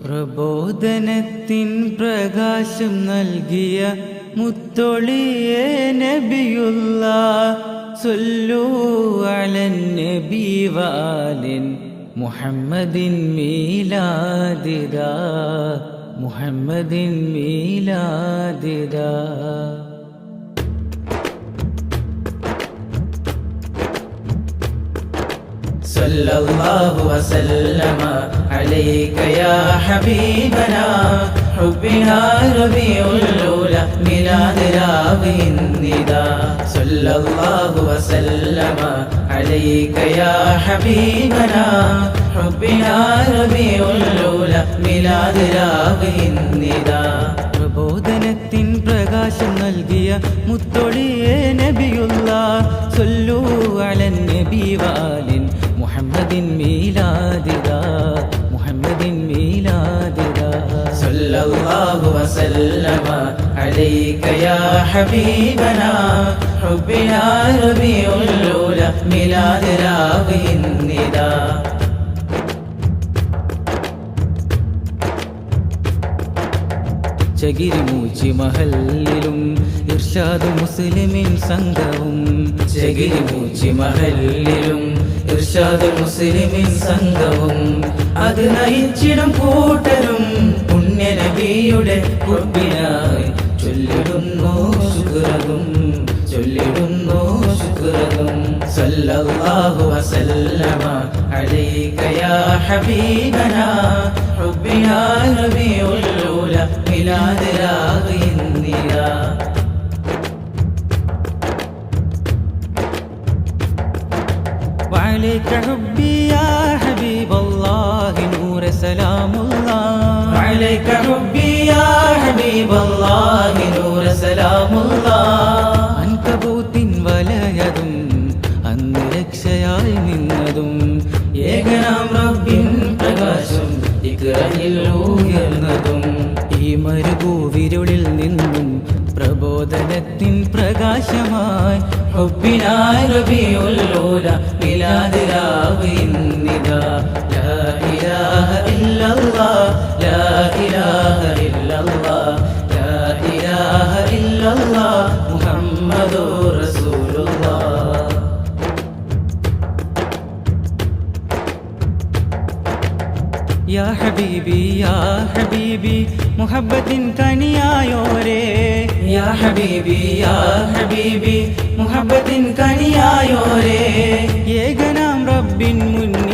പ്രബോധനത്തിൻ പ്രകാശം നൽകിയ മുത്തൊളിയെ നബിയുള്ള സൊല്ലു അലൻ നബി വാലിൻ മുഹമ്മദിൻ മീലാദിദ മുഹമ്മദിൻ മീലാദിദ صلى الله وسلم عليك يا حبيبنا حبنا ربيع الأولى ميلاد راوي النداء صلى الله وسلم عليك يا حبيبنا حبنا ربيع الأولى ميلاد راوي النداء പ്രബോധനത്തിൻ പ്രകാശം നൽകിയ മുത്തൊളിയെ നബിയുള്ള സൊല്ലു അലൻ നബി വാലിൻ صلى الله وسلم عليك يا حبيبنا حبنا ربيع الأولى ميلاد راوي النداء ചകിരിമൂച്ചി മഹലിലും ഇർഷാദ് മുസ്ലിമിൻ സംഘവും ചകിരി മൂച്ചി മഹലിലും ഇർഷാദ് മുസ്ലിമിൻ സംഘവും അത് നയിച്ചിടും കൂട്ടരും പുണ്യനബിയുടെ കുർബിനായി ചൊല്ലിടുന്നു ശുക്രകും ചൊല്ലിടുന്നു ശുക്രകും സല്ലല്ലാഹു വസല്ലമ അലൈക യാ ഹബീബനാ حبنا ربيع الأولى ميلاد راغي النداء وعليك حبي يا حبيب الله نور سلام الله عليك حبي يا حبيب الله نور سلام الله അൻകബൂത്തിൻ വലയതും അന്ന് രക്ഷയായി നിന്നതും ഏകനാം റബ്ബിൻ പ്രകാശം ഇക്രഹിൽ ഉയർന്നതും ഈ മരുഭൂവിരുളിൽ നിന്നും ബോധനത്തിൻ പ്രകാശമായി ഒപ്പിനായി റബിയുല്ലോല മിലാദ് രാവ് ലാ ഇലാഹ ഇല്ലല്ലാ ലാ യാ ഹബീബി യാ ഹബീബി മുഹബത്തിൻ കനിയായോരേ. യാ ഹബീബി യാ ഹബീബി മുഹബത്തിൻ കനിയായോരേ. ഏകനാം റബ്ബിൻ മുന്നിൽ